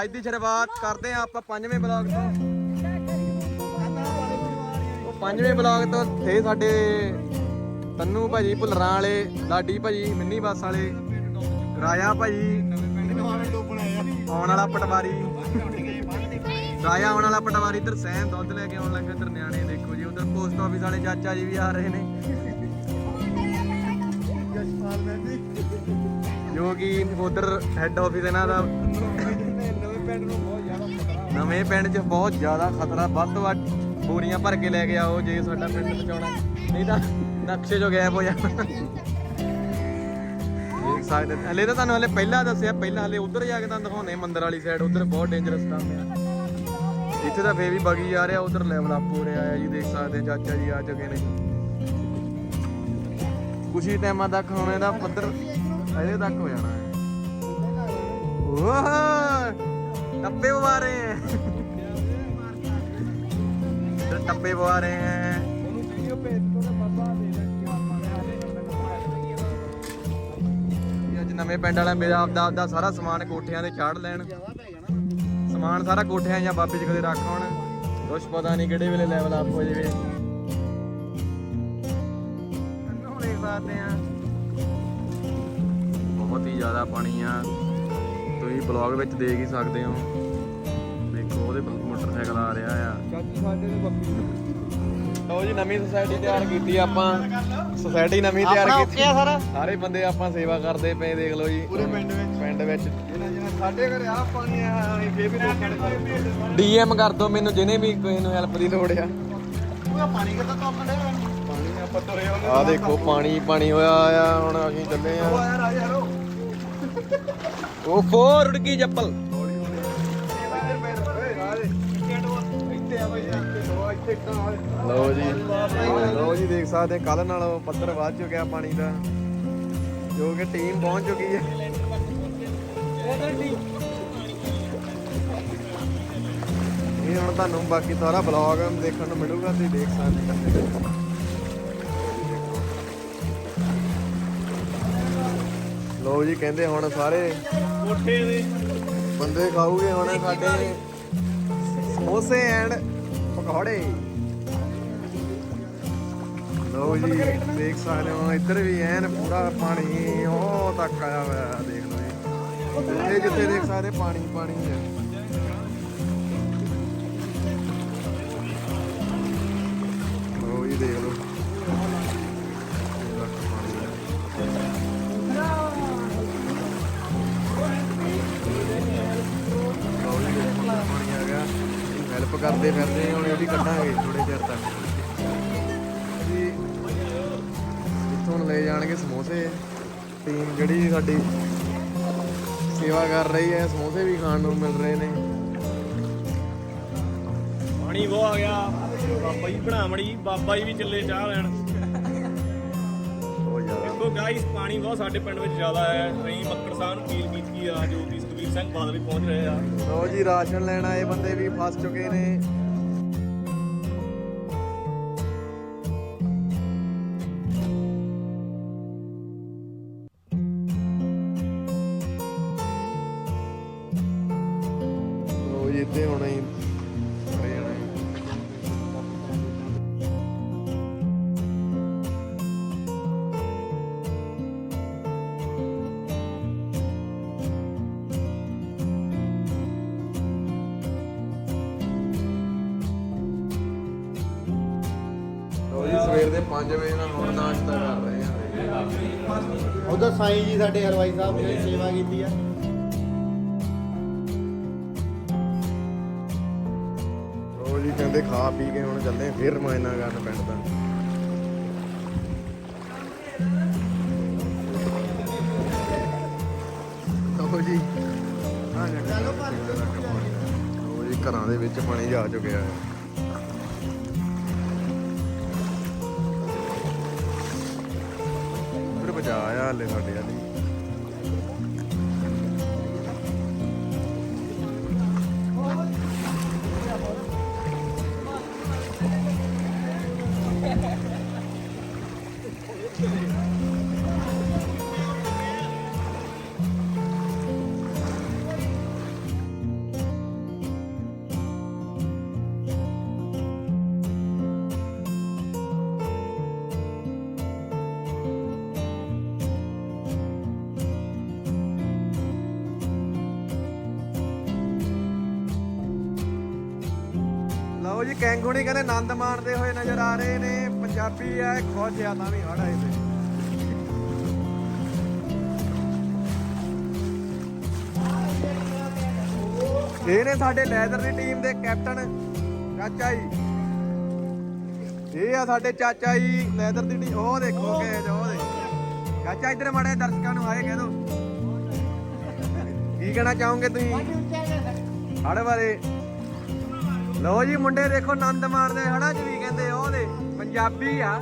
ਅੱਜ ਦੀ ਸ਼ੁਰੂਆਤ ਕਰਦੇ ਆ ਆਪਾਂ ਪੰਜਵੇਂ ਬਲੌਗ ਤੋਂ। ਉਹ ਪੰਜਵੇਂ ਬਲੌਗ ਤੋਂ ਥੇ ਸਾਡੇ ਤੰਨੂ ਭਾਜੀ ਭੁੱਲਰਾਂ ਵਾਲੇ, ਲਾਡੀ ਭਾਜੀ, ਮਿੰਨੀ ਬੱਸ ਵਾਲੇ ਰਾਇਆ ਭਾਜੀ, ਆਉਣ ਵਾਲਾ ਪਟਵਾਰੀ। ਰਾਜਾ ਆਉਣ ਵਾਲਾ ਪਟਵਾਰੀ ਇੱਧਰ ਸੈਨ ਦੁੱਧ ਲੈ ਕੇ ਆਉਣ ਲੱਗਾ ਇੱਧਰ ਨਿਆਣੇ, ਦੇਖੋ ਜੀ, ਉਧਰ ਪੋਸਟ ਆਫਿਸ ਵਾਲੇ ਚਾਚਾ ਜੀ ਵੀ ਆ ਰਹੇ ਨੇ। ਜੋ ਕਿ ਉਧਰ ਹੈੱਡ ਆਫਿਸ ਇਹਨਾਂ ਦਾ ਨਵੇਂ ਪਿੰਡ 'ਚ ਬਹੁਤ ਜ਼ਿਆਦਾ ਖਤਰਾ, ਵੱਧ ਤੋਂ ਵੱਧ ਬੋਰੀਆਂ ਭਰ ਕੇ ਲੈ ਕੇ ਆਓ ਜੇ ਸਾਡਾ ਪਿੰਡ ਬਚਾਉਣਾ। ਨਹੀਂ ਤਾਂ ਨਕਸ਼ੇ 'ਚੋਂ ਗਾਇਬ ਹੋ ਜਾਣਾ। ਦੇਖ ਸਕਦੇ ਹਲੇ ਤਾਂ ਤੁਹਾਨੂੰ ਹਲੇ ਪਹਿਲਾਂ ਦੱਸਿਆ, ਪਹਿਲਾਂ ਹਲੇ ਉਧਰ ਜਾ ਕੇ ਤੁਹਾਨੂੰ ਦਿਖਾਉਣੇ ਮੰਦਰ ਵਾਲੀ ਸਾਈਡ ਉਧਰ ਬਹੁਤ ਡੇਂਜਰਸ ਕੰਮ ਆ। ਇੱਥੇ ਤਾਂ ਫੇਰ ਵੀ ਬਗੀ ਜਾ ਰਿਹਾ, ਉਧਰ ਲੈਵਲ ਅਪ ਹੋ ਰਿਹਾ ਆ ਜੀ, ਦੇਖ ਸਕਦੇ ਚਾਚਾ ਜੀ ਆ ਚੁੱਕੇ ਨੇ। ਕੁਛ ਹੀ ਟਾਈਮਾਂ ਤੱਕ ਹੁਣ ਇਹਦਾ ਪੱਧਰ ਇਹਦੇ ਤੱਕ ਹੋ ਜਾਣਾ। ਹੈ ਓਹ! टप्पे बवा रहे हैं इधर टप्पे बवा रहे हैं ਇਹ ਅੱਜ ਨਵੇਂ ਪਿੰਡ ਵਾਲਾ ਮੇਰਾ ਆਪਦਾ ਆਪਦਾ ਸਾਰਾ ਸਮਾਨ ਕੋਠਿਆਂ ਤੇ ਚਾੜ ਲੈਣ ਸਮਾਨ ਸਾਰਾ ਕੋਠਿਆਂ ਜਾਂ ਬਾਬੇ ਚ ਕਦੇ ਰੱਖ ਆਉਣ ਕੁਛ ਪਤਾ ਨਹੀਂ ਕਿਹੜੇ ਵੇਲੇ ਲੈਵਲ ਅਪ ਹੋ ਜਾਵੇ ਹੁਣ ਦੇਖ ਸਕਦੇ ਆ ਬਹੁਤ ਹੀ ਜ਼ਿਆਦਾ ਪਾਣੀ ਆ ਤੁਸੀਂ ਬਲੌਗ ਵਿੱਚ ਦੇਖ ਹੀ ਸਕਦੇ ਹੋ ਦੇਖੋ ਉਹਦੇ ਮੋਟਰਸਾਈਕਲ ਆ ਰਿਹਾ ਆ। ਚਾਚੀ ਸਾਡੇ ਦੇ ਬੱਕਰੀ ਲਓ ਜੀ ਨਵੀਂ ਸੁਸਾਇਟੀ ਤਿਆਰ ਕੀਤੀ ਆਪਾਂ। ਸੁਸਾਇਟੀ ਨਵੀਂ ਤਿਆਰ ਕੀਤੀ। ਸਾਰਾ? ਸਾਰੇ ਬੰਦੇ ਆਪਾਂ ਸੇਵਾ ਕਰਦੇ ਪਏ ਦੇਖ ਲਓ ਜੀ। ਪੂਰੇ ਪਿੰਡ ਵਿੱਚ। ਪਿੰਡ ਵਿੱਚ। ਸਾਡੇ ਘਰੇ ਆ ਪਾਣੀ ਆ ਅਸੀਂ ਫੇਰ ਵੀ ਲੋਕਾਂ ਨੇ ਡੀਐਮ ਕਰ ਦਿਓ ਮੈਨੂੰ ਜਿਹਨੇ ਵੀ ਕੋਈ ਨੂੰ ਹੈਲਪ ਦੀ ਲੋੜ ਆ। ਪਾਣੀ ਕਿੱਦਾਂ ਤੋਂ ਆਪਣੇ ਪਾਣੀ ਆਪਾਂ ਤੁਰੇ ਉਹਨੇ ਆ ਦੇਖੋ ਪਾਣੀ ਪਾਣੀ ਹੋਇਆ ਆ ਹੁਣ ਅਸੀਂ ਚੱਲੇ ਉਹ ਆ ਯਾਰ ਆ ਯਾਰੋ ਉਹ ਫੋਰ ਉੜ ਗਈ ਲਓ ਜੀ। ਲਓ ਜੀ ਦੇਖ ਸਕਦੇ ਕੱਲ ਨਾਲੋਂ ਪੱਧਰ ਵੱਧ ਚੁੱਕਿਆ ਪਾਣੀ ਦਾ ਜੋ ਕਿ ਟੀਮ ਪਹੁੰਚ ਚੁੱਕੀ ਹੈ। ਇਹ ਹੁਣ ਤੁਹਾਨੂੰ ਬਾਕੀ ਸਾਰਾ ਬਲੌਗ ਦੇਖਣ ਨੂੰ ਮਿਲੂਗਾ ਤੁਸੀਂ ਦੇਖ ਸਕਦੇ ਹੋ। ਲਓ ਜੀ ਕਹਿੰਦੇ ਹੁਣ ਸਾਰੇ ਕੋਠੇ ਦੇ। ਬੰਦੇ ਖਾਊਗੇ ਹੁਣ ਸਾਡੇ ਸਮੋਸੇ ਐਂਡ ਪਕੌੜੇ। ਲਓ ਜੀ, ਦੇਖ ਸਕਦੇ ਹੋ, ਇੱਧਰ ਵੀ ਐਨ ਪੂਰਾ ਪਾਣੀ, ਉਹ ਤੱਕ ਆਇਆ ਹੋਇਆ, ਦੇਖ ਲਓ ਜੀ। ਇਹ ਜਿੱਥੇ ਦੇਖ ਸਕਦੇ, ਪਾਣੀ ਪਾਣੀ ਹੈ। ਕਰਦੇ ਫਿਰਦੇ ਹੁਣ ਇਹ ਵੀ ਕੱਢਾਂਗੇ ਥੋੜੇ ਚਿਰ ਤੱਕ। ਜੀ ਇੱਥੋਂ ਲੈ ਜਾਣਗੇ ਸਮੋਸੇ। ਟੀਮ ਜਿਹੜੀ ਸਾਡੀ ਸੇਵਾ ਕਰ ਰਹੀ ਹੈ ਸਮੋਸੇ ਵੀ ਖਾਣ ਨੂੰ ਮਿਲ ਰਹੇ ਨੇ। ਪਾਣੀ ਬਹੁਤ ਆ ਗਿਆ। ਬਾਬਾ ਜੀ ਬਣਾਵਣੀ ਬਾਬਾ ਜੀ ਵੀ ਚੱਲੇ ਚਾਹ ਲੈਣ। ਬਹੁਤ ਜ਼ਿਆਦਾ। ਦੇਖੋ ਗਾਇਸ ਪਾਣੀ ਬਹੁਤ ਸਾਡੇ ਪਿੰਡ ਵਿੱਚ ਜ਼ਿਆਦਾ ਹੈ। ਅਸੀਂ ਮੱਕੜ ਸਾਹਿਬ ਨੂੰ ਕੀਲ ਕੀਤੀ ਆ ਜੋ ਕਿ ਸੁਖਬੀਰ ਸਿੰਘ ਬਾਦਲ ਵੀ ਪਹੁੰਚ ਰਹੇ ਆ। ਲਓ ਜੀ, ਰਾਸ਼ਨ ਲੈਣ ਆਏ ਬੰਦੇ ਵੀ, ਫਸ ਚੁੱਕੇ ਨੇ। ਲਓ ਜੀ, ਇੱਥੇ ਹੁਣ ਅਸੀਂ ਸਵੇਰ ਦੇ 5 ਵਜੇ ਨਾਲ ਹੁਣ ਨਾਸ਼ਤਾ ਕਰ ਰਹੇ ਹਾਂ ਉਧਰ ਸਾਈਂ ਜੀ ਸਾਡੇ ਹਲਵਾਈ ਸਾਹਿਬ ਨੇ ਸੇਵਾ ਕੀਤੀ ਆ। ਜੀ ਕਹਿੰਦੇ ਖਾ ਪੀ ਕੇ ਹੁਣ ਚੱਲੇ ਆਂ ਫਿਰ ਮਾਇਨਾ ਕਰਨ ਪਿੰਡ ਦਾ। ਜੀ ਆ ਜਾ। ਚਲੋ ਲਓ ਜੀ ਘਰਾਂ ਦੇ ਵਿੱਚ ਪਾਣੀ ਜਾ ਚੁੱਕਿਆ ਹੈ। ਬਚਾ ਆ ਹਲੇ ਸਾਡੇ ਵਾਲੀ ਲਓ ਜੀ, ਕੈਂਗੂਣੀ ਕਹਿੰਦੇ ਆਨੰਦ ਮਾਣਦੇ ਹੋਏ ਨਜ਼ਰ ਆ ਰਹੇ ਨੇ। ਪੰਜਾਬੀ ਐ ਖੁਸ਼ ਆ, ਤਾਂ ਵੀ ਹੜ ਆਏ ਇਹ ਨੇ ਸਾਡੇ ਲੈਦਰ ਦੀ ਟੀਮ ਦੇ ਕੈਪਟਨ, ਚਾਚਾ ਜੀ। ਇਹ ਆ ਸਾਡੇ ਚਾਚਾ ਜੀ, ਲੈਦਰ ਦੀ ਟੀਮ। ਉਹ ਦੇਖੋ ਕਿ ਉਹ ਦੇ ਚਾਚਾ, ਇਧਰ ਮੜੇ ਦਰਸ਼ਕਾਂ ਨੂੰ ਆਏ, ਕਹਿ ਦੋ। ਕੀ ਕਹਿਣਾ ਚਾਹੋਗੇ ਤੁਸੀਂ? ਹੜ ਬਾਰੇ ਲੋ ਜੀ ਮੁੰਡੇ ਦੇਖੋ ਆਨੰਦ ਮਾਰਦੇ ਹੜਾ 'ਚ ਵੀ ਕਹਿੰਦੇ ਉਹਦੇ, ਪੰਜਾਬੀ ਆ।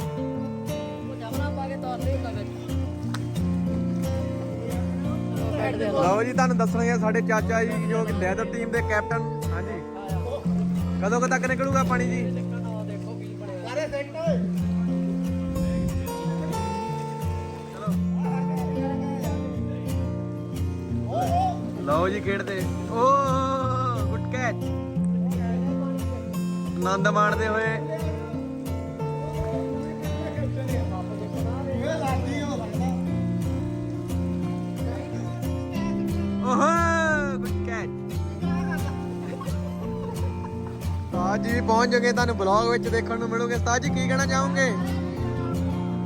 ਲਓ ਜੀ ਤੁਹਾਨੂੰ ਦੱਸਣਗੇ ਸਾਡੇ ਚਾਚਾ ਜੀ ਜੋ ਕਿ ਲੈਦਰ ਟੀਮ ਦੇ ਕੈਪਟਨ ਹਾਂਜੀ। ਕਦੋਂ ਕੁ ਤੱਕ ਨਿਕਲੂਗਾ ਪਾਣੀ ਜੀ? ਲਓ ਜੀ ਖੇਡਦੇ। ਆਨੰਦ ਮਾਣਦੇ ਹੋਏ। ਓਹ ਗੁੱਡ ਕੈਚ ਉਸਤਾਦ ਜੀ ਵੀ ਪਹੁੰਚ ਜਗੇ ਤੁਹਾਨੂੰ ਬਲੌਗ ਵਿੱਚ ਦੇਖਣ ਨੂੰ ਮਿਲੂਗੇ। ਜੀ ਕੀ ਕਹਿਣਾ ਚਾਹੋਗੇ?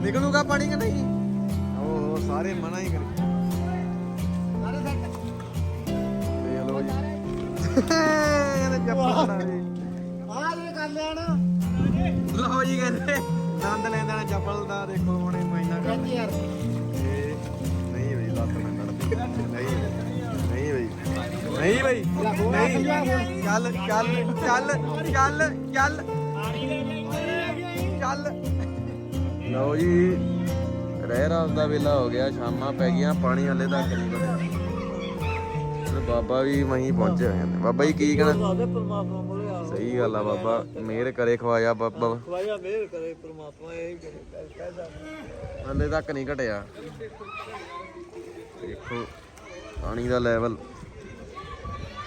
ਨਿਕਲੂਗਾ ਪਾਣੀ ਕਿ ਨਹੀਂ? ਓਹ ਸਾਰੇ ਮਨਾ ਹੀ ਕਰੀ। ਦੇਖ ਲਓ ਜੀ। ਇਹਨੇ ਚੱਪਲ ਜੀ ਕਹਿੰਦੇ ਦੰਦ ਲੈਂਦਾ ਨੇ ਚੱਪਲ ਦਾ ਦੇਖੋ ਹੁਣੇ ਮਹੀਨਾ ਕਰ ਇਹ ਨਹੀਂ ਬਈ ਲੱਤ ਨਾ ਕੱਢਦੀ ਨਹੀਂ ਨਹੀਂ ਬਈ ਨਹੀਂ ਬਈ ਨਹੀਂ। ਚੱਲ ਚੱਲ ਚੱਲ ਚੱਲ ਚੱਲ। ਚੱਲ। ਲਓ ਜੀ ਰਹਿ ਰਾਤ ਦਾ ਵੇਲਾ ਹੋ ਗਿਆ ਸ਼ਾਮਾਂ ਪੈ ਗਈਆਂ ਪਾਣੀ ਹਲੇ ਤੱਕ ਨਹੀਂ ਬਣਿਆ ਬਾਬਾ ਵੀ ਮਹੀਂ ਪਹੁੰਚੇ ਹੋਏ ਨੇ ਬਾਬਾ ਜੀ ਕੀ ਕਹਿਣਾ? ਸਹੀ ਗੱਲ ਆ ਬਾਬਾ ਮਿਹਰ ਕਰੇ ਖਵਾਇਆ ਬਾਬਾ। ਵਾਇਆ ਮਿਹਰ ਕਰੇ ਪਰਮਾਤਮਾ ਇਹ ਕਹਿਦਾ ਹਲੇ ਤੱਕ ਨਹੀਂ ਘਟਿਆ। ਦੇਖੋ ਪਾਣੀ ਦਾ ਲੈਵਲ